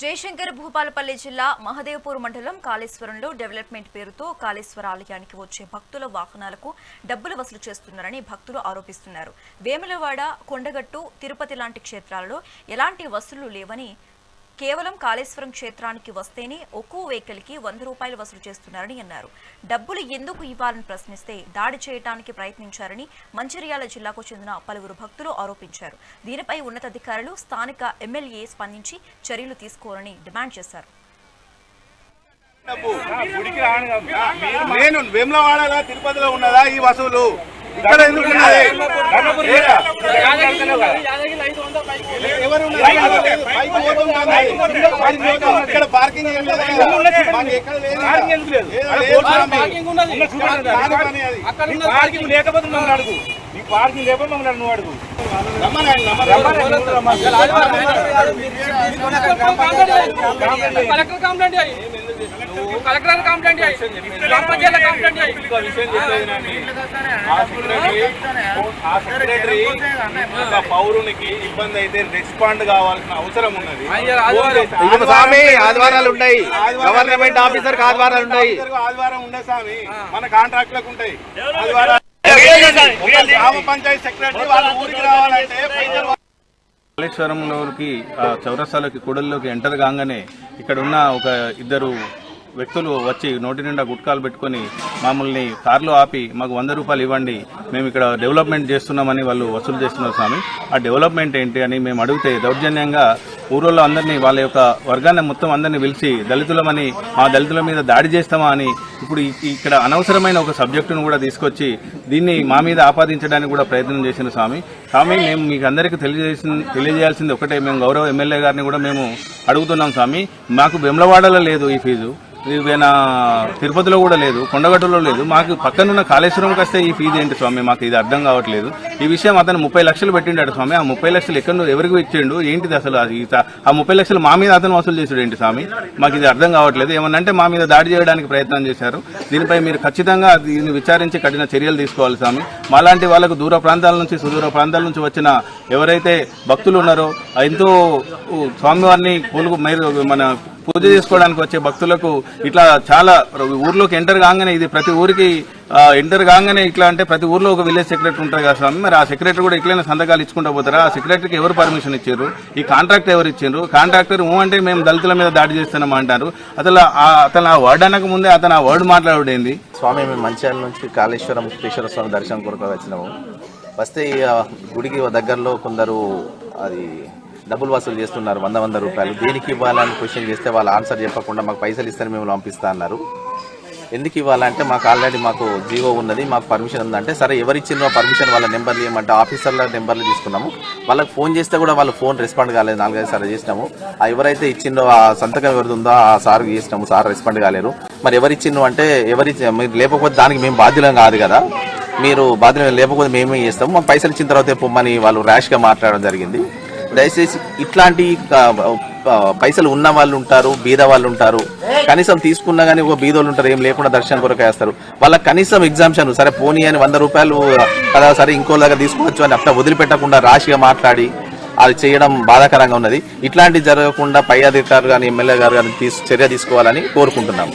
జయశంకర్ భూపాలపల్లి జిల్లా మహదేవ్పూర్ మండలం కాళేశ్వరంలో డెవలప్మెంట్ పేరుతో కాళేశ్వర ఆలయానికి వచ్చే భక్తుల వాహనాలకు డబ్బులు వసూలు చేస్తున్నారని భక్తులు ఆరోపిస్తున్నారు. వేములవాడ కొండగట్టు తిరుపతి లాంటి క్షేత్రాలలో ఎలాంటి వసూళ్ళు లేవని కేవలం కాళేశ్వరం క్షేత్రానికి వస్తేనే ఒక్కో వెహికల్కి వంద రూపాయలు వసూలు చేస్తున్నారని అన్నారు. డబ్బులు ఎందుకు ఇవ్వాలని ప్రశ్నిస్తే దాడి చేయడానికి ప్రయత్నించారని మంచిర్యాల జిల్లాకు చెందిన పలువురు భక్తులు ఆరోపించారు. దీనిపై ఉన్నతాధికారులు స్థానిక ఎమ్మెల్యే స్పందించి చర్యలు తీసుకోవాలని డిమాండ్ చేశారు. నేను వేములవాడలో తిరుపతిలో ఉన్నదా ఈ వసూలు? ఇక్కడ ఎందుకు ఇక్కడ పార్కింగ్ పార్కింగ్ లేకపోతే మమ్మల్ని అడుగు నీకు పార్కింగ్ లేకపోతే మమ్మల్ని నువ్వు అడుగు కలెక్టర్ కంప్లైంట్ కలెక్టర్ కంప్లైంట్ పౌరునికి ఇబ్బంది అయితే రెస్పాండ్ కావాల్సిన అవసరం ఉన్నది స్వామి ఆదివారాలు ఉన్నాయి ఆదివారాలు గవర్నమెంట్ ఆఫీసర్ ఆదివారాలు ఆదివారం ఉండదు స్వామి మన కాంట్రాక్ట్లకు ఉంటాయి ఆదివారం ఒక గ్రామ పంచాయతీ సెక్రటరీ వాళ్ళ ఊరికి రావాలంటే పైసలు కాళేశ్వరంలోకి ఆ చౌరస్తాలోకి కూడలిలోకి ఎంటర్ కాగానే ఇక్కడ ఉన్న ఒక ఇద్దరు వ్యక్తులు వచ్చి నోటి నిండా గుట్కాలు పెట్టుకొని మామూల్ని కార్లో ఆపి మాకు వంద రూపాయలు ఇవ్వండి మేము ఇక్కడ డెవలప్మెంట్ చేస్తున్నామని వాళ్ళు వసూలు చేస్తున్నారు స్వామి. ఆ డెవలప్మెంట్ ఏంటి అని మేము అడిగితే దౌర్జన్యంగా ఊరోళ్ళు అందరినీ వాళ్ళ యొక్క వర్గాన్ని మొత్తం అందరినీ పిలిచి దళితులమని మా దళితుల మీద దాడి చేస్తామా అని ఇప్పుడు ఇక్కడ అనవసరమైన ఒక సబ్జెక్టును కూడా తీసుకొచ్చి దీన్ని మా మీద ఆపాదించడానికి కూడా ప్రయత్నం చేసిన స్వామి. స్వామి మేము మీకు అందరికీ తెలియజేసి తెలియజేయాల్సింది ఒకటే. మేము గౌరవ ఎమ్మెల్యే గారిని కూడా మేము అడుగుతున్నాం స్వామి. మాకు వెమ్లవాడలో లేదు ఈ ఫీజు. ఈయన తిరుపతిలో కూడా లేదు కొండగట్టులో లేదు. మాకు పక్కనున్న కాళేశ్వరంకి వస్తే ఈ ఫీజు ఏంటి స్వామి? మాకు ఇది అర్థం కావట్లేదు. ఈ విషయం అతను ముప్పై లక్షలు పెట్టిండాడు స్వామి. ఆ ముప్పై లక్షలు ఎక్కడ ఎవరికి ఇచ్చిండు? ఏంటిది అసలు అది? ఆ ముప్పై లక్షలు మా మీద అతను వసూలు చేసాడు ఏంటి స్వామి? మాకు ఇది అర్థం కావట్లేదు. ఏమన్నంటే మా మీద దాడి చేయడానికి ప్రయత్నం చేశారు. దీనిపై మీరు ఖచ్చితంగా దీన్ని విచారించి కఠిన చర్యలు తీసుకోవాలి స్వామి. మాలాంటి వాళ్ళకు దూర ప్రాంతాల నుంచి సుదూర ప్రాంతాల నుంచి వచ్చిన ఎవరైతే భక్తులు ఉన్నారో ఎంతో స్వామివారిని కోలుకు మీరు మన పూజ చేసుకోవడానికి వచ్చే భక్తులకు ఇట్లా చాలా ఊర్లోకి ఎంటర్ కాగానే ఇది ప్రతి ఊరికి ఎంటర్ కాగానే ఇట్లా అంటే ప్రతి ఊర్లో ఒక విలేజ్ సెక్రటరీ ఉంటారు కదా స్వామి. మరి ఆ సెక్రటరీ కూడా ఇట్లనే సంతకాలు ఇచ్చుకుంటూ పోతారా? ఆ సెక్రటరీకి ఎవరు పర్మిషన్ ఇచ్చారు? ఈ కాంట్రాక్ట్ ఎవరు ఇచ్చారు? కాంట్రాక్టర్ ఊ అంటే మేము దళితుల మీద దాడి చేస్తున్నాం అంటారు. అసలు అతను ఆ వర్డ్ అనక ముందే అతను ఆ వర్డ్ మాట్లాడేంది స్వామి మేము మంచిర్యాల నుంచి కాళేశ్వరం ముక్తేశ్వర స్వామి దర్శనం కొరకు వచ్చినాము. వస్తే గుడికి దగ్గరలో కొందరు అది డబ్బులు వసూలు చేస్తున్నారు వంద వంద రూపాయలు. దేనికి ఇవ్వాలని క్వశ్చన్ చేస్తే వాళ్ళు ఆన్సర్ చెప్పకుండా మాకు పైసలు ఇస్తే మేము పంపిస్తా అన్నారు. ఎందుకు ఇవ్వాలంటే మాకు ఆల్రెడీ మాకు జీవో ఉన్నది మాకు పర్మిషన్ ఉందంటే సరే ఎవరు పర్మిషన్ వాళ్ళ నెంబర్లు ఏమంటే ఆఫీసర్ల నెంబర్లు తీసుకున్నాము. వాళ్ళకి ఫోన్ చేస్తే కూడా వాళ్ళు ఫోన్ రెస్పాండ్ కాలేదు నాలుగైదు సార్లు చేసినాము. ఆ ఎవరైతే ఇచ్చిందో ఆ సంతకం ఎవరిది ఉందో ఆ సార్ చేసినాము సార్ రెస్పాండ్ కాలేరు మరి ఎవరు అంటే ఎవరి మీరు లేకపోతే దానికి మేము బాధ్యులం కాదు కదా. మీరు బాధ్యులం లేకపోతే మేమే చేస్తాము. మాకు పైసలు ఇచ్చిన తర్వాత పొమ్మని వాళ్ళు ర్యాష్గా మాట్లాడడం జరిగింది. దయచేసి ఇట్లాంటి పైసలు ఉన్న వాళ్ళు ఉంటారు బీద వాళ్ళు ఉంటారు. కనీసం తీసుకున్నా కానీ ఒక బీదోళ్ళు ఉంటారు ఏం లేకుండా దర్శనం కొరకు వేస్తారు. వాళ్ళకి కనీసం ఎగ్జామ్షన్ సరే పోనీ అని వంద రూపాయలు కదా సరే ఇంకో దగ్గర తీసుకోవచ్చు అని అట్లా వదిలిపెట్టకుండా రాశిగా మాట్లాడి అది చేయడం బాధాకరంగా ఉన్నది. ఇట్లాంటివి జరగకుండా పై అధికారులు కానీ ఎమ్మెల్యే గారు కానీ చర్య తీసుకోవాలని కోరుకుంటున్నాము.